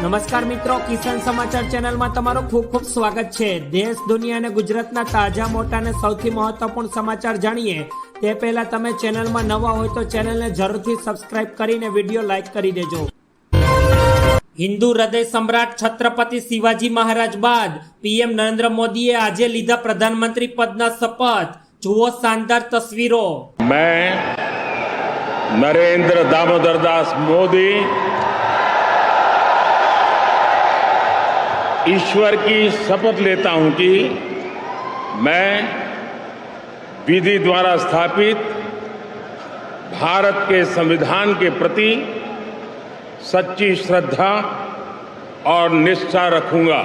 નમસ્કાર મિત્રો, કિસાન સમાચાર ચેનલમાં તમારું ખૂબ ખૂબ સ્વાગત છે. દેશ, દુનિયા અને ગુજરાતના તાજા, મોટા અને સૌથી મહત્વપૂર્ણ સમાચાર જાણીએ. તે પહેલા તમે ચેનલમાં નવા હોય તો ચેનલને જરૂરથી સબસ્ક્રાઇબ કરીને વીડિયો લાઇક કરી દેજો. હિન્દુ હૃદય સમ્રાટ છત્રપતિ શિવાજી મહારાજ બાદ પીએમ નરેન્દ્ર મોદીએ આજે લીધા પ્રધાનમંત્રી પદના શપથ. જુઓ શાનદાર તસવીરો. મેં નરેન્દ્ર દામોદરદાસ મોદી ईश्वर की शपथ लेता हूँ कि मैं विधि द्वारा स्थापित भारत के संविधान के प्रति सच्ची श्रद्धा और निष्ठा रखूँगा।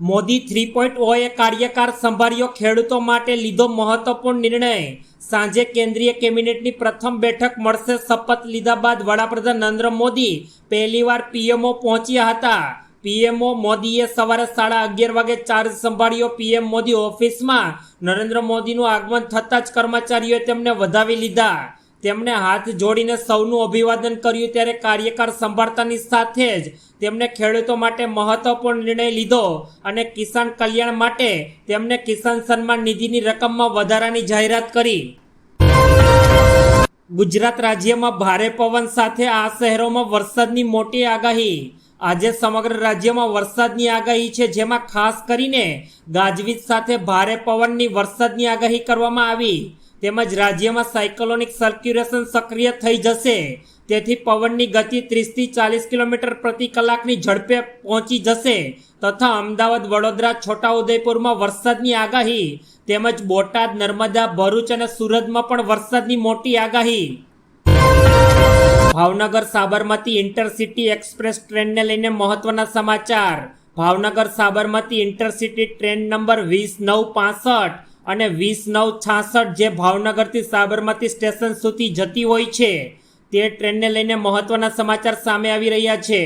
મોદી થ્રી પોઈન્ટ એ કાર્યકાળ સંભાળ્યો ખેડૂતો માટે લીધો મહત્વપૂર્ણ નિર્ણય. સાંજે કેન્દ્રીય કેબિનેટની પ્રથમ બેઠક મળશે શપથ લીધા બાદ વડાપ્રધાન નરેન્દ્ર મોદી પહેલીવાર પીએમઓ પહોંચ્યા હતા. પીએમઓ મોદીએ સવારે સાડા અગિયાર વાગે ચાર્જ સંભાળ્યો. પીએમ મોદી ઓફિસમાં. નરેન્દ્ર મોદીનું આગમન થતાં જ કર્મચારીઓએ તેમને વધાવી લીધા. તેમણે હાથ જોડીને સૌનું અભિવાદન કર્યું ત્યારે કાર્યકાળ સંભાળતાની સાથે જ તેમણે ખેડૂતો માટે મહત્વપૂર્ણ નિર્ણય લીધો અને કિસાન કલ્યાણ માટે તેમણે કિસાન સન્માન નિધિની રકમમાં વધારાની જાહેરાત કરી. ગુજરાત રાજ્યમાં ભારે પવન સાથે આ શહેરોમાં વરસાદની મોટી આગાહી. આજે સમગ્ર રાજ્યમાં વરસાદની આગાહી છે, જેમાં ખાસ કરીને ગાજવીજ સાથે ભારે પવનની વરસાદની આગાહી કરવામાં આવી. તેમજ રાજ્યમાં સાયકલોનિક સર્ક્યુલેશન સક્રિય થઈ જશે. તેથી પવનની ગતિ ત્રીસથી ચાલીસ કિલોમીટર પ્રતિ કલાકની ઝડપે પહોંચી જશે તથા અમદાવાદ, વડોદરા, છોટાઉદેપુરમાં વરસાદની આગાહી તેમજ બોટાદ, નર્મદા, ભરૂચ અને સુરતમાં પણ વરસાદની મોટી આગાહી. ભાવનગર સાબરમતી ઇન્ટરસિટી એક્સપ્રેસ ટ્રેનને લઈને મહત્વના સમાચાર. Bhavnagar Sabarmati intercity train number વીસ નવ પાસઠ અને વીસ નવ છાસઠ જે ભાવનગરથી સાબરમતી સ્ટેશન સુધી જતી હોય છે, તે ટ્રેનને લઈને મહત્વના સમાચાર સામે આવી રહ્યા છે.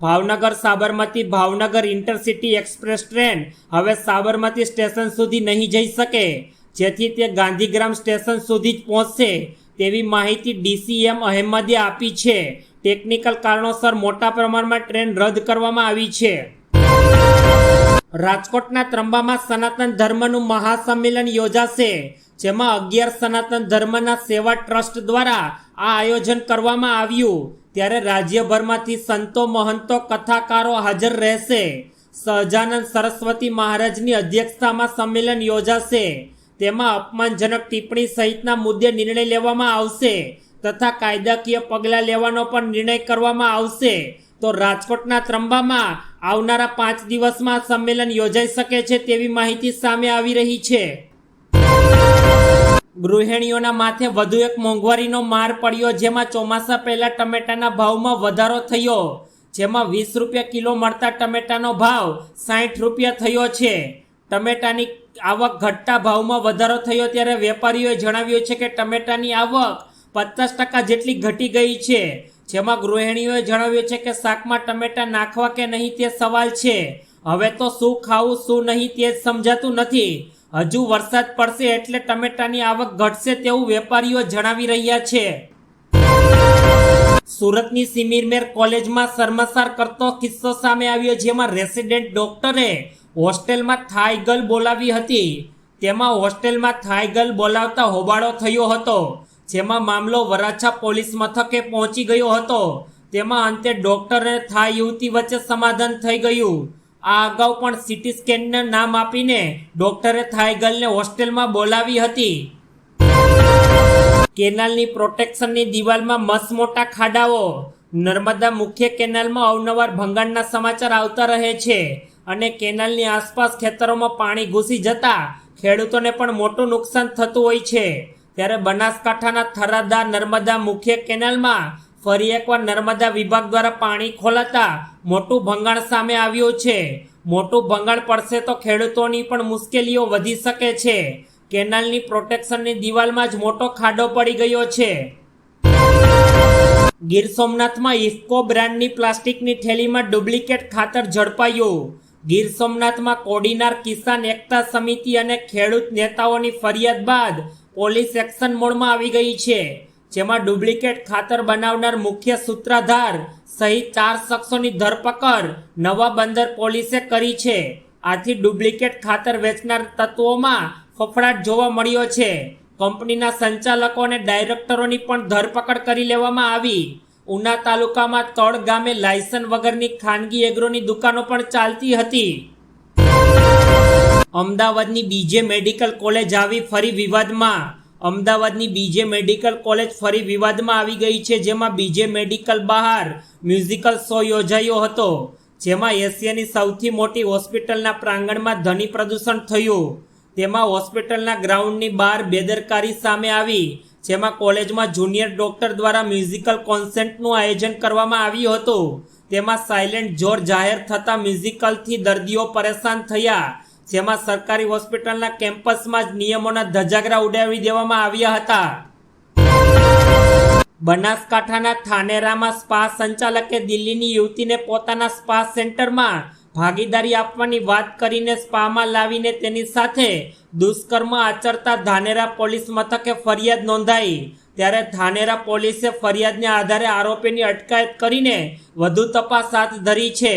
Bhavnagar Sabarmati Bhavnagar intercity express train હવે સાબરમતી સ્ટેશન સુધી નહીં જઈ શકે, જેથી તે ગાંધીગ્રામ સ્ટેશન સુધી જ પહોંચશે, તેવી માહિતી ડીસીએમ અહેમદે આપી છે. ટેકનિકલ કારણોસર મોટા પ્રમાણમાં ટ્રેન રદ કરવામાં આવી છે. રાજકોટના ત્રંબામાં સનાતન ધર્મનું મહાસંમેલન યોજાશે, જેમાં અગિયાર સનાતન ધર્મના સેવા ટ્રસ્ટ દ્વારા આ આયોજન કરવામાં આવ્યું. ત્યારે રાજ્યભરમાંથી સંતો, મહંતો, કથાકારો હાજર રહેશે. સહજાનંદ સરસ્વતી મહારાજની અધ્યક્ષતામાં સંમેલન યોજાશે. તેમાં અપમાનજનક ટિપ્પણી સહિતના મુદ્દે નિર્ણય લેવામાં આવશે તથા કાયદાકીય પગલાં લેવાનો પણ નિર્ણય કરવામાં આવશે. તો રાજકોટના ત્રંબામાં આવનારા પાંચ દિવસમાં સંમેલન યોજાઈ શકે છે તેવી માહિતી સામે આવી રહી છે. ગૃહિણીઓના માથે વધુ એક મોંઘવારીનો માર પડ્યો, જેમાં ચોમાસા પહેલા ટમેટાના ભાવમાં વધારો થયો, જેમાં વીસ રૂપિયા કિલો મળતા ટમેટાનો ભાવ સાઠ રૂપિયા થયો છે. ટમેટાની આવક ઘટતા ભાવમાં વધારો થયો ત્યારે વેપારીઓએ જણાવ્યું છે કે ટમેટાની આવક પચાસ ટકા જેટલી ઘટી ગઈ છે. જેમાં ગૃહિણીઓએ જણાવ્યું છે કે શાકમાં ટમેટા નાખવા કે નહીં તે સવાલ છે. હવે તો શું ખાવું, શું નહીં તે સમજાતું નથી. હજુ વરસાદ પડશે એટલે ટમેટાની આવક ઘટશે તેવું વેપારીઓ જણાવી રહ્યા છે. સુરતની સિમિરમેર કોલેજમાં શર્મસાર કરતો કિસ્સો સામે આવ્યો જેમાં રેસિડેન્ટ ડોક્ટરે હોસ્ટેલમાં થાઈ ગર્લ બોલાવી હતી. તેમાં હોસ્ટેલમાં થાઈ ગર્લ બોલાવતા હોબાળો થયો હતો. જેમાં મામલો વરાછા પોલીસ મથકે પહોંચી ગયો હતો. તેમાં અંતે ડોક્ટર અને થાઈ યુવતી વચ્ચે સમાધાન થઈ ગયું. આ અગાઉ પણ સિટી સ્કેનને નામ આપીને ડોક્ટરે થાઈ ગર્લને હોસ્ટેલમાં બોલાવી હતી. કેનાલની પ્રોટેક્શનની દિવાલમાં મસ મોટા ખાડાઓ. નર્મદા મુખ્ય કેનાલમાં અવનવાર ભંગાણના સમાચાર આવતા રહે છે અને કેનાલની આસપાસ ખેતરોમાં પાણી ઘૂસી જતા ખેડૂતોને પણ મોટું નુકસાન થતું હોય છે. ત્યારે બનાસકાંઠાના થરાદા નર્મદા મુખ્ય કેનાલમાં ફરી એકવાર નર્મદા વિભાગ દ્વારા પાણી ખોલાતા મોટું ભંગાણ સામે આવ્યું છે. મોટું ભંગાણ પડશે તો ખેડૂતોની પણ મુશ્કેલીઓ વધી શકે છે. કેનાલની પ્રોટેક્શનની દિવાલમાં જ મોટો ખાડો પડી ગયો છે. ગીર સોમનાથમાં ઇફકો બ્રાન્ડની પ્લાસ્ટિકની થેલીમાં ડુપ્લિકેટ ખાતર ઝડપાયું. ગીર સોમનાથમાં કોડીનાર કિસાન એકતા સમિતિ અને ખેડૂત નેતાઓની ફરિયાદ બાદ પોલીસ એક્શન મોડમાં આવી ગઈ છે, જેમાં ડુપ્લિકેટ ખાતર બનાવનાર મુખ્ય સૂત્રધાર સહિત ચાર શખ્સોની ધરપકડ નવા બંદર પોલીસે કરી છે. આથી ડુપ્લિકેટ ખાતર વેચનાર તત્વોમાં ફફડાટ જોવા મળ્યો છે. કંપનીના સંચાલકો અને ડાયરેક્ટરોની પણ ધરપકડ કરી લેવામાં આવી. ઉના તાલુકામાં તળ ગામે લાયસન્સ વગરની ખાનગી એગ્રોની દુકાનો પણ ચાલતી હતી. અમદાવાદની બીજે મેડિકલ કોલેજ આવી ફરી વિવાદમાં. અમદાવાદની બીજે મેડિકલ કોલેજ ફરી વિવાદમાં આવી ગઈ છે, જેમાં બીજે મેડિકલ બહાર મ્યુઝિકલ શો યોજાયો હતો, જેમાં એશિયાની સૌથી મોટી હોસ્પિટલના પ્રાંગણમાં ધ્વનિ પ્રદૂષણ થયું. તેમાં હોસ્પિટલના ગ્રાઉન્ડની બહાર બેદરકારી સામે આવી, જેમાં કોલેજમાં જુનિયર ડોક્ટર દ્વારા મ્યુઝિકલ કોન્સર્ટનું આયોજન કરવામાં આવ્યું હતું. તેમાં સાયલેન્ટ જોર જાહેર થતાં મ્યુઝિકલથી દર્દીઓ પરેશાન થયા. જેમાં સરકારી હોસ્પિટલના કેમ્પસમાં જ નિયમોના ધજાગરા ઉડાવી દેવામાં આવ્યા હતા. બનાસકાંઠાના થાનેરામાં સ્પા સંચાલકે દિલ્હીની યુવતીને પોતાના સ્પા સેન્ટરમાં ભાગીદારી આપવાની વાત કરીને સ્પામાં લાવીને તેની સાથે દુષ્કર્મ આચરતા ધાનેરા પોલીસ મથકે ફરિયાદ નોંધાઈ. ત્યારે ધાનેરા પોલીસે ફરિયાદને આધારે આરોપીની અટકાયત કરીને વધુ તપાસ હાથ ધરી છે.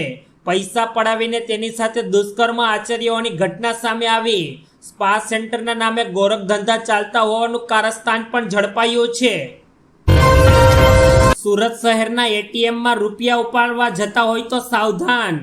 પૈસા પડાવીને તેની સાથે દુષ્કર્મ આચર્યોની ઘટના સામે આવી. સ્પા સેન્ટરના નામે ગોરખ ધંધા ચાલતા હોવાનું કારસ્તાન પણ ઝડપાયું છે. સુરત શહેરના એટીએમમાં રૂપિયા ઉપાડવા જતા હોય તો સાવધાન.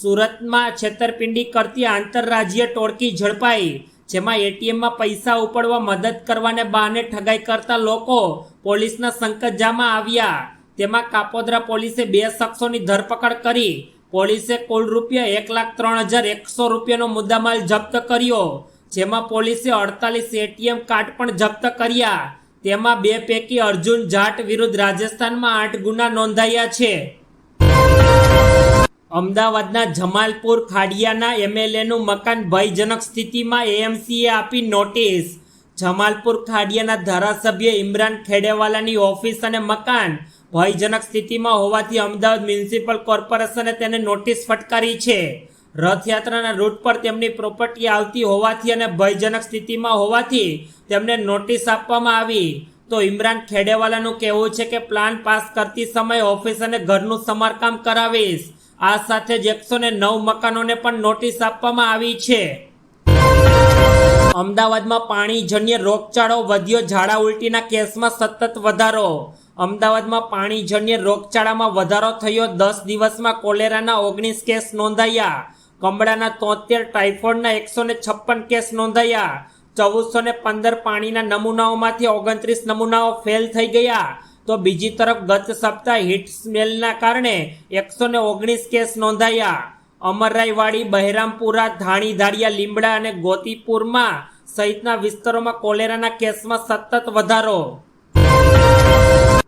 સુરતમાં છેતરપિંડી કરતી આંતરરાજ્ય ટોળકી ઝડપાઈ, જેમાં એટીએમમાં પૈસા ઉપાડવા મદદ કરવાને બહાને ઠગાઈ કરતા લોકો પોલીસના સંકજામાં આવ્યા. તેમાં કાપોદ્રા પોલીસે બે શખ્સોની ધરપકડ કરી પોલીસે કુલ રૂપિયા એક લાખ ત્રણ હજાર એકસો રૂપિયાનો મુદ્દામાલ જપ્ત કર્યો. જેમાં પોલીસે અડતાલીસ એટીએમ કાર્ડ પણ જપ્ત કર્યા. તેમાં બે પૈકી અર્જુન જાટ વિરુદ્ધ રાજસ્થાનમાં આઠ ગુના નોંધાયા છે. અમદાવાદના જમાલપુર ખાડિયાના એમએલએનું મકાન ભયજનક સ્થિતિમાં એએમસીએ આપી નોટિસ. જમાલપુર ખાડિયાના ધારાસભ્ય ઇમરાન ખેડેવાલાની ઓફિસ અને મકાન ભયજનક સ્થિતિમાં હોવાથી અમદાવાદ મ્યુનિસિપલ કોર્પોરેશને તેને નોટિસ ફટકારી છે. રથયાત્રાના રૂટ પર તેમની પ્રોપર્ટી આવતી હોવાથી અને ભયજનક સ્થિતિમાં હોવાથી તેમને નોટિસ આપવામાં આવી. તો ઇમરાન ખેડેવાલાનું કહેવું છે કે પ્લાન પાસ કરતી સમયે ઓફિસ અને ઘરનું સમારકામ કરાવીશ. આ સાથે જ એકસો ને નવ મકાનોને પણ નોટિસ આપવામાં આવી છે. અમદાવાદમાં પાણીજન્ય રોગચાળો વધ્યો, ઝાડા ઉલટીના કેસમાં સતત વધારો. અમદાવાદમાં પાણીજન્ય રોગચાળામાં વધારો થયો. દસ દિવસમાં કોલેરાના ઓગણીસ કેસ નોંધાયા. કમળાના તોતેર, ટાઇફોઇડના એકસો ને છપ્પન કેસ નોંધાયા. ચૌદસો ને પંદર પાણીના નમૂનાઓમાંથી ઓગણત્રીસ નમૂનાઓ ફેલ થઈ ગયા. તો બીજી તરફ ગત સપ્તાહ હીટ સ્મેલના કારણે એકસો ને ઓગણીસ કેસ નોંધાયા. અમરરાયવાડી, બહેરામપુરા ધાણીધાડિયા લીમડા અને ગોતીપુરમાં સહિતના વિસ્તારોમાં કોલેરાના કેસમાં સતત વધારો.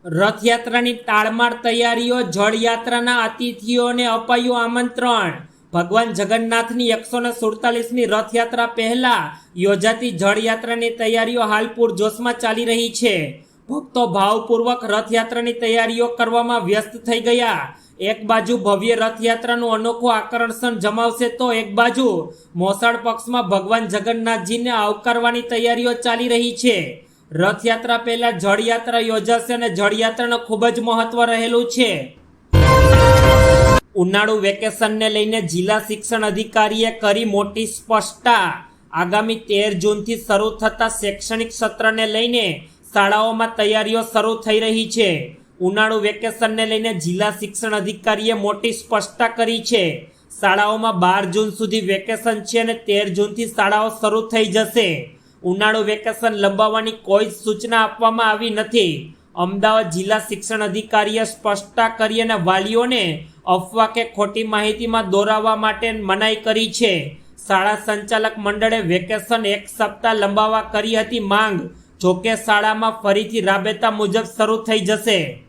રથયાત્રાની તાળમાળ તૈયારીઓ, જળયાત્રાના અતિથિઓને અપાયું આમંત્રણ. ભગવાન જગન્નાથની એકસો ને સુડતાલીસમી રથયાત્રા પહેલા યોજાતી જળયાત્રાની તૈયારીઓ હાલ પૂરજોશમાં ચાલી રહી છે. ભક્તો ભાવપૂર્વક રથયાત્રાની તૈયારીઓ કરવામાં વ્યસ્ત થઈ ગયા. એક બાજુ ભવ્ય રથયાત્રાનું અનોખું આકર્ષણ જમાવશે તો એક બાજુ મોસાળ પક્ષમાં ભગવાન જગન્નાથજીને આવકારવાની તૈયારીઓ ચાલી રહી છે. રથયાત્રા પહેલા જળયાત્રા યોજાશે અને જળયાત્રાનું ખૂબ જ મહત્વ રહેલું છે. ઉનાળુ વેકેશનને લઈને જિલ્લા શિક્ષણ અધિકારીએ કરી મોટી સ્પષ્ટતા. આગામી તેર જૂનથી શરૂ થતા શૈક્ષણિક સત્રને લઈને શાળાઓમાં તૈયારીઓ શરૂ થઈ રહી છે. ઉનાળુ વેકેશનને લઈને જિલ્લા શિક્ષણ અધિકારીએ મોટી સ્પષ્ટતા કરી છે. શાળાઓમાં બાર જૂન સુધી વેકેશન છે અને તેર જૂનથી શાળાઓ શરૂ થઈ જશે. ઉનાળુ વેકેશન લંબાવવાની કોઈ સૂચના આપવામાં આવી નથી. અમદાવાદ જિલ્લા શિક્ષણ અધિકારીએ સ્પષ્ટતા કરી અને વાલીઓને અફવા કે ખોટી માહિતીમાં દોરાવવા માટે મનાઈ કરી છે. શાળા સંચાલક મંડળે વેકેશન એક સપ્તાહ લંબાવવા કરી હતી માંગ. જોકે શાળામાં ફરીથી રાબેતા મુજબ શરૂ થઈ જશે.